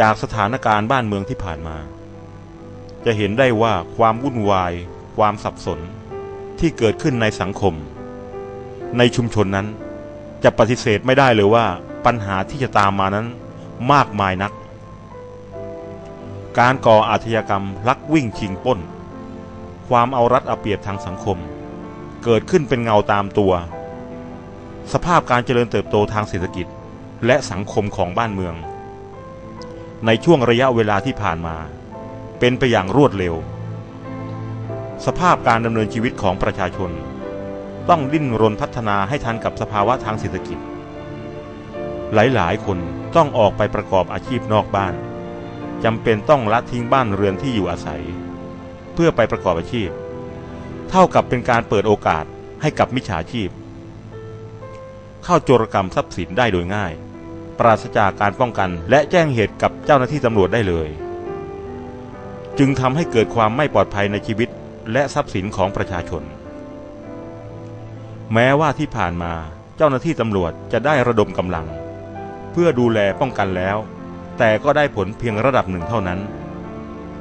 จากสถานการณ์บ้านเมืองที่ผ่านมา จะเห็นได้ว่าความวุ่นวาย ความสับสนที่เกิดขึ้นในสังคม ในชุมชนนั้น จะปฏิเสธไม่ได้เลยว่าปัญหาที่จะตามมานั้นมากมายนัก การก่ออาชญากรรมลักวิ่งชิงปล้น ความเอารัดเอาเปรียบทางสังคม เกิดขึ้นเป็นเงาตามตัว สภาพการเจริญเติบโตทางเศรษฐกิจ และสังคมของบ้านเมือง ในช่วงระยะเวลาที่ผ่านมา เป็นไปอย่างรวดเร็ว สภาพการดำเนินชีวิตของประชาชน ต้องดิ้นรนพัฒนาให้ทันกับสภาวะทางเศรษฐกิจ หลายๆ คนต้องออกไปประกอบอาชีพนอกบ้านจำเป็นต้องละทิ้งบ้านเรือนที่อยู่อาศัย เพื่อไปประกอบอาชีพ เท่ากับเป็นการเปิดโอกาสให้กับมิจฉาชีพ เข้าโจรกรรมทรัพย์สินได้โดยง่าย ปราศจากการป้องกัน และแจ้งเหตุกับเจ้าหน้าที่ตำรวจได้เลย จึงทำให้เกิดความไม่ปลอดภัยในชีวิตและทรัพย์สินของประชาชน แม้ว่าที่ผ่านมาเจ้าหน้าที่ตำรวจจะได้ระดมกำลัง เพื่อดูแลป้องกันแล้ว แต่ก็ได้ผลเพียงระดับหนึ่งเท่านั้น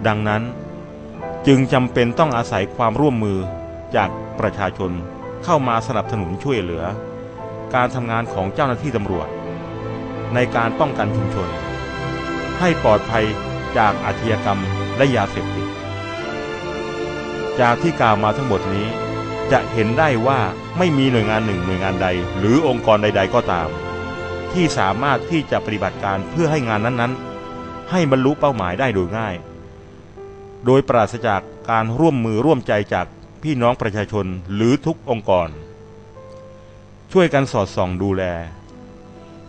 ดังนั้นจึงจำเป็นต้องอาศัยความร่วมมือจากประชาชนเข้ามาสนับสนุนช่วยเหลือ การทำงานของเจ้าหน้าที่ตำรวจ ในการป้องกันชุมชน ให้ปลอดภัยจากอาชญากรรมและยาเสพติด จากที่กล่าวมาทั้งหมดนี้ จะเห็นได้ว่าไม่มีหน่วยงานหนึ่งหน่วยงานใด หรือองค์กรใด ๆ ก็ตาม ที่สามารถที่จะปฏิบัติการเพื่อให้งานนั้นๆ ให้บรรลุเป้าหมายได้โดยง่าย โดยปราศจากการร่วมมือร่วมใจจากพี่น้องประชาชนหรือทุกองค์กร ช่วยกันสอดส่องดูแล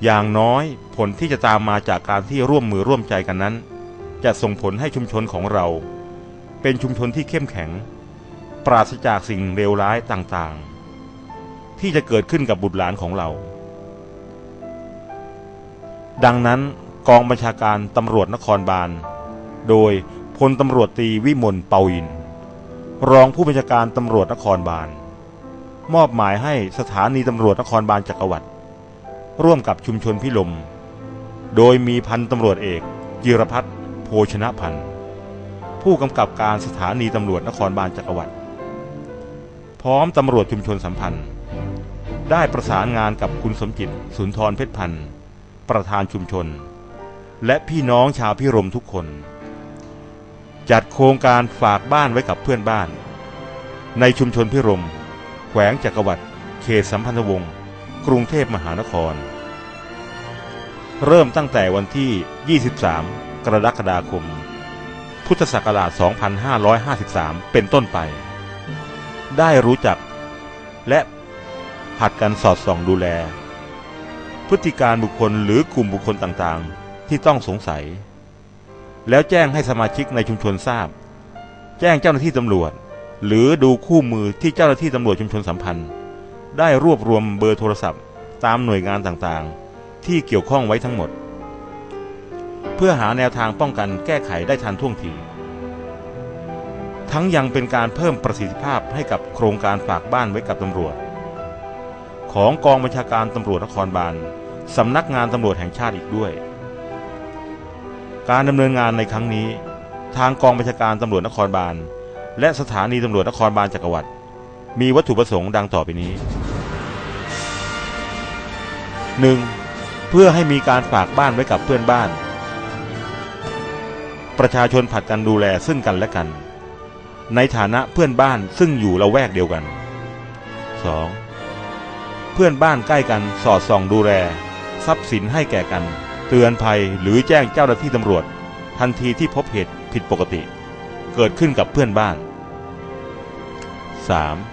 อย่างน้อยผลที่จะตามมาจากการที่ร่วมมือร่วมใจกันนั้น จะส่งผลให้ชุมชนของเรา เป็นชุมชนที่เข้มแข็ง ปราศจากสิ่งเลวร้ายต่างๆ ที่จะเกิดขึ้นกับบุตรหลานของเรา ดังนั้นกองบัญชาการตำรวจนครบาล โดยพลตำรวจตรีวิมลเปาอิน รองผู้บัญชาการตำรวจนครบาล มอบหมายให้สถานีตำรวจนครบาลจักรวรรดิ ร่วมกับชุมชนพิลม โดยมีพันตำรวจเอก จิรพัฒน์โภชนะพันธ์ผู้กำกับการสถานีตำรวจนครบาลจักรวรรดิพร้อมตำรวจชุมชนสัมพันธ์ ได้ประสานงานกับคุณสมจิตสุนทรเพชรพันธ์ประธานชุมชน และพี่น้องชาวพิรมทุกคน จัดโครงการฝากบ้านไว้กับเพื่อนบ้าน ในชุมชนพิรม แขวงจักรวรรดิเขตสัมพันธวงศ์ กรุงเทพมหานคร เริ่มตั้งแต่วันที่ 23 กรกฎาคม พุทธศักราช 2553 เป็นต้นไป ได้รู้จัก และผัดกันสอดส่องดูแล พฤติการบุคคลหรือกลุ่มบุคคลต่างๆ ที่ต้องสงสัย แล้วแจ้งให้สมาชิกในชุมชนทราบ แจ้งเจ้าหน้าที่ตำรวจ หรือดูคู่มือที่เจ้าหน้าที่ตำรวจชุมชนสัมพันธ์ ได้รวบรวมเบอร์โทรศัพท์ ตามหน่วยงานต่างๆ ที่เกี่ยวข้องไว้ทั้งหมด เพื่อหาแนวทางป้องกันแก้ไขได้ทันท่วงที ทั้งยังเป็นการเพิ่มประสิทธิภาพให้กับโครงการฝากบ้านไว้กับตำรวจ ของกองบัญชาการตำรวจนครบาลสำนักงานตำรวจแห่งชาติอีกด้วย การดำเนินงานในครั้งนี้ ทางกองบัญชาการตำรวจนครบาลและสถานีตำรวจนครบาลจักรวรรดิมีวัตถุประสงค์ดังต่อไปนี้ 1. เพื่อให้มีการฝากบ้านไว้กับเพื่อนบ้าน ประชาชนผัดกันดูแลซึ่งกันและกัน ในฐานะเพื่อนบ้านซึ่งอยู่ละแวกเดียวกัน 2. เพื่อนบ้านใกล้กันสอดส่องดูแล ทรัพย์สินให้แก่กัน เตือนภัยหรือแจ้งเจ้าหน้าที่ตำรวจ ทันทีที่พบเหตุผิดปกติ เกิดขึ้นกับเพื่อนบ้าน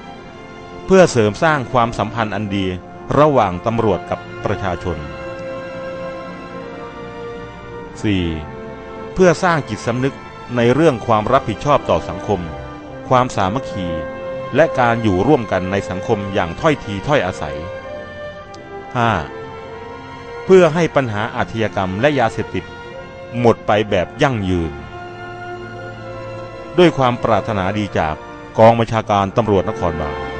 3. เพื่อเสริมสร้างความสัมพันธ์อันดี ระหว่างตำรวจกับประชาชน 4. เพื่อสร้างจิตสำนึกในเรื่องความรับผิดชอบต่อสังคม ความสามัคคี และการอยู่ร่วมกันในสังคมอย่างถ้อยทีถ้อยอาศัย 5. เพื่อให้ปัญหาอาชญากรรมและยาเสพติด หมดไปแบบยั่งยืน ด้วยความปรารถนาดีจากกองบัญชาการตำรวจนครบาล